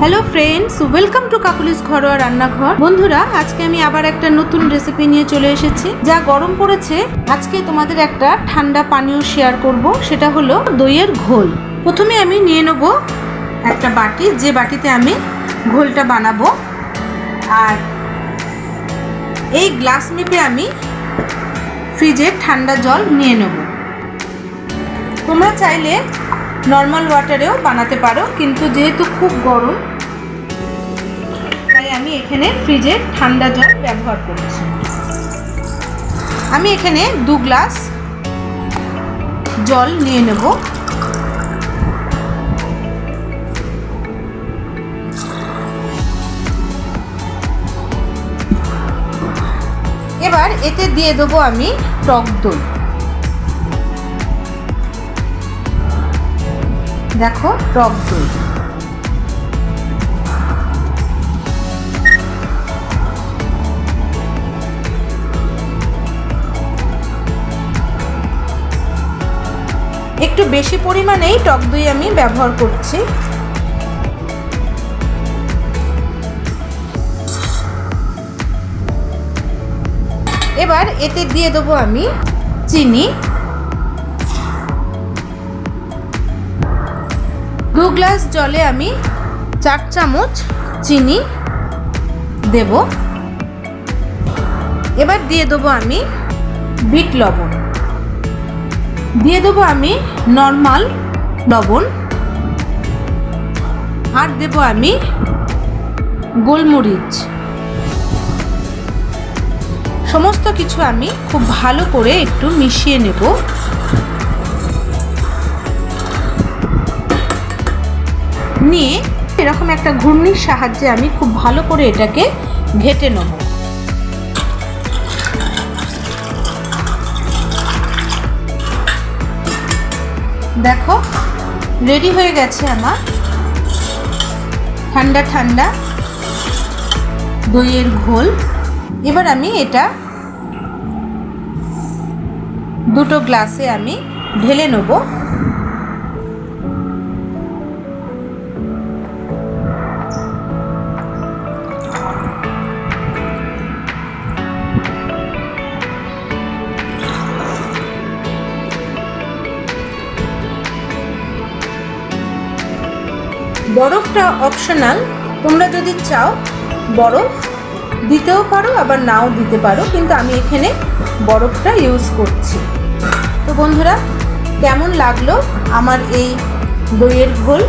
Hello friends welcome to Kokkalis ঘরোয়া রান্নাঘর। বন্ধুরা, আজকে আমি আবার একটা নতুন রেসিপি নিয়ে চলে এসেছি। যা গরম পড়েছে, আজকে তোমাদের একটা ঠান্ডা পানীয় শেয়ার করব। সেটা হলো দইয়ের ঘোল। প্রথমে আমি নিয়ে নেব একটা বাটি। যে বাটিতে আমি ঘোলটা বানাবো। আর এই গ্লাস মেপে আমি ফ্রিজে ঠান্ডা জল নিয়ে নেব। তোমরা চাইলে নর্মাল ওয়াটারেও বানাতে পারো, কিন্তু যেহেতু খুব গরম, তাই আমি এখানে ফ্রিজে ঠান্ডা জল ব্যবহার করছি। আমি এখানে দু গ্লাস জল নিয়ে নেব। এবার এতে দিয়ে দেবো আমি টক দই। দেখো, টক দই। একটু বেশি পরিমাণেই টক দই আমি ব্যবহার করছি। এবার এতে দিয়ে দেবো আমি চিনি। দু গ্লাস জলে আমি চার চামচ চিনি দেব। এবার দিয়ে দেবো আমি বিট লবণ। দিয়ে দেবো আমি নর্মাল লবণ। আর দেব আমি গোলমরিচ। সমস্ত কিছু আমি খুব ভালো করে একটু মিশিয়ে নেব। নিয়ে এরকম একটা ঘূর্ণির সাহায্যে আমি খুব ভালো করে এটাকে ঘেটে নেব। দেখো রেডি হয়ে গেছে আমার। ঠান্ডা ঠান্ডা। দইয়ের ঘোল। এবার আমি এটা দুটো গ্লাসে আমি ঢেলে নেব। বরফটা অপশনাল তোমরা যদি চাও বরফ দিতেও পারো, আবার নাও দিতে পারো, কিন্তু আমি এখানে বরফটা ইউজ করছি। তো বন্ধুরা, কেমন লাগল আমার এই দইয়ের ঘোল?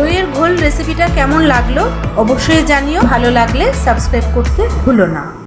দইয়ের ঘোল রেসিপিটা কেমন লাগল? অবশ্যই জানিও। ভালো লাগলে সাবস্ক্রাইব করতে ভুলো না।